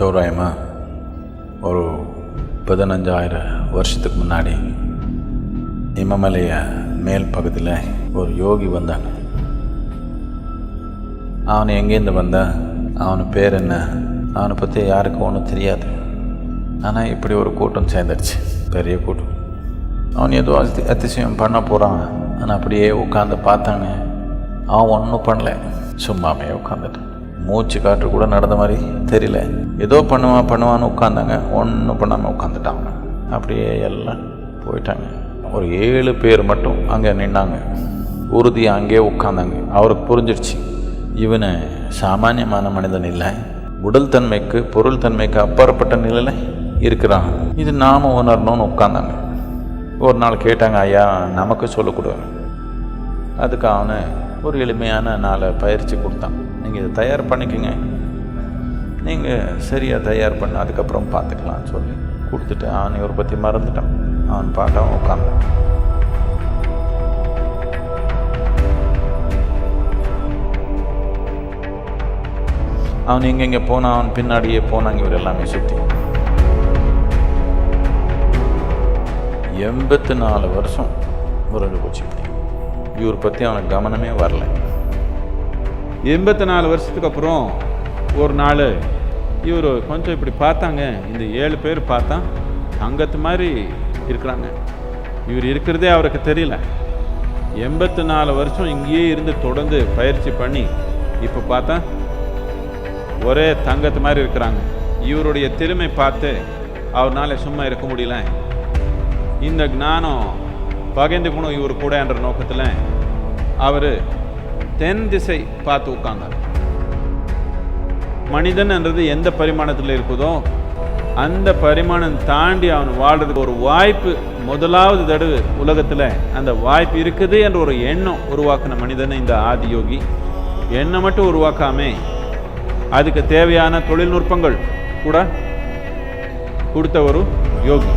தோராயமாக ஒரு பதினஞ்சாயிரம் வருஷத்துக்கு முன்னாடி இமமலைய மேல் பகுதியில் ஒரு யோகி வந்தான். அவன் எங்கேருந்து வந்தான் அவன் பேர் என்ன? அவனை பற்றி யாருக்கும் ஒன்றும் தெரியாது. ஆனால் இப்படி ஒரு கூட்டம் சேர்ந்துடுச்சு. பெரிய கூட்டம். அவன் ஏதோ அதி அதிசயம் பண்ண போகிறான் ஆனால் அப்படியே உட்காந்து பார்த்தாங்க அவன் ஒன்றும் பண்ணல. சும்மாவே உட்காந்துட்டான் மூச்சு காற்று கூட நடந்த மாதிரி தெரியல. ஏதோ பண்ணுவான் பண்ணுவான்னு உட்காந்தாங்க ஒன்றும் பண்ணாமல் உட்காந்துட்டாங்க அப்படியே எல்லாம் போயிட்டாங்க. ஒரு ஏழு பேர் மட்டும் அங்கே நின்னாங்க. உறுதியாக அங்கேயே உட்காந்தாங்க அவருக்கு புரிஞ்சிடுச்சு இவனை சாமானியமான மனிதன் இல்லை. உடல் தன்மைக்கு பொருள் தன்மைக்கு அப்பாற்பட்ட நிலையில் இருக்கிறான். இது நாம உணரணும்னு உட்காந்தாங்க ஒரு நாள் கேட்டாங்க ஐயா நமக்கு சொல்லக்கூடாது அதுக்கு அவனை ஒரு எளிமையான நாளை பயிற்சி கொடுத்தான். நீங்கள் இதை தயார் பண்ணிக்கோங்க. நீங்கள் சரியாக தயார் பண்ண அதுக்கப்புறம் பார்த்துக்கலாம்னு சொல்லி கொடுத்துட்டு அவன் இவரை பற்றி மறந்துட்டான். அவன் பாட்டு அவன் உட்காந்தான் அவன் எங்கெங்கே போனான் அவன் பின்னாடியே போனாங்க இவர் எல்லாமே சுற்றி எண்பத்தி நாலு வருஷம் முரண்டு போச்சு இப்படி. இவர் பற்றி அவனுக்கு கவனமே வரல. எண்பத்தி நாலு வருஷத்துக்கு அப்புறம் ஒரு நாள் இவர் கொஞ்சம் இப்படி பார்த்தாங்க. இந்த ஏழு பேர் பார்த்தா தங்கத்து மாதிரி இருக்கிறாங்க. இவர் இருக்கிறதே அவருக்கு தெரியல. எண்பத்தி நாலு வருஷம் இங்கேயே இருந்து தொடர்ந்து பயிற்சி பண்ணி இப்போ பார்த்தா ஒரே தங்கத்து மாதிரி இருக்கிறாங்க. இவருடைய திறமை பார்த்து அவர்னால சும்மா இருக்க முடியல. இந்த ஞானம் பகிர்ந்துக்கணும் இவர் கூட என்ற நோக்கத்தில். அவர் தென் திசை பார்த்து உட்கார்ந்தார். மனிதன் என்றது எந்த பரிமாணத்தில் இருக்குதோ அந்த பரிமாணம் தாண்டி அவன் வாழ்றதுக்கு ஒரு வாய்ப்பு முதலாவது தடவை உலகத்தில் அந்த வாய்ப்பு இருக்குது என்ற ஒரு எண்ணம் உருவாக்கின மனிதன் இந்த ஆதியோகி எண்ணம் மட்டும் உருவாக்காமே அதுக்கு தேவையான தொழில்நுட்பங்கள் கூட கொடுத்த ஒரு யோகி.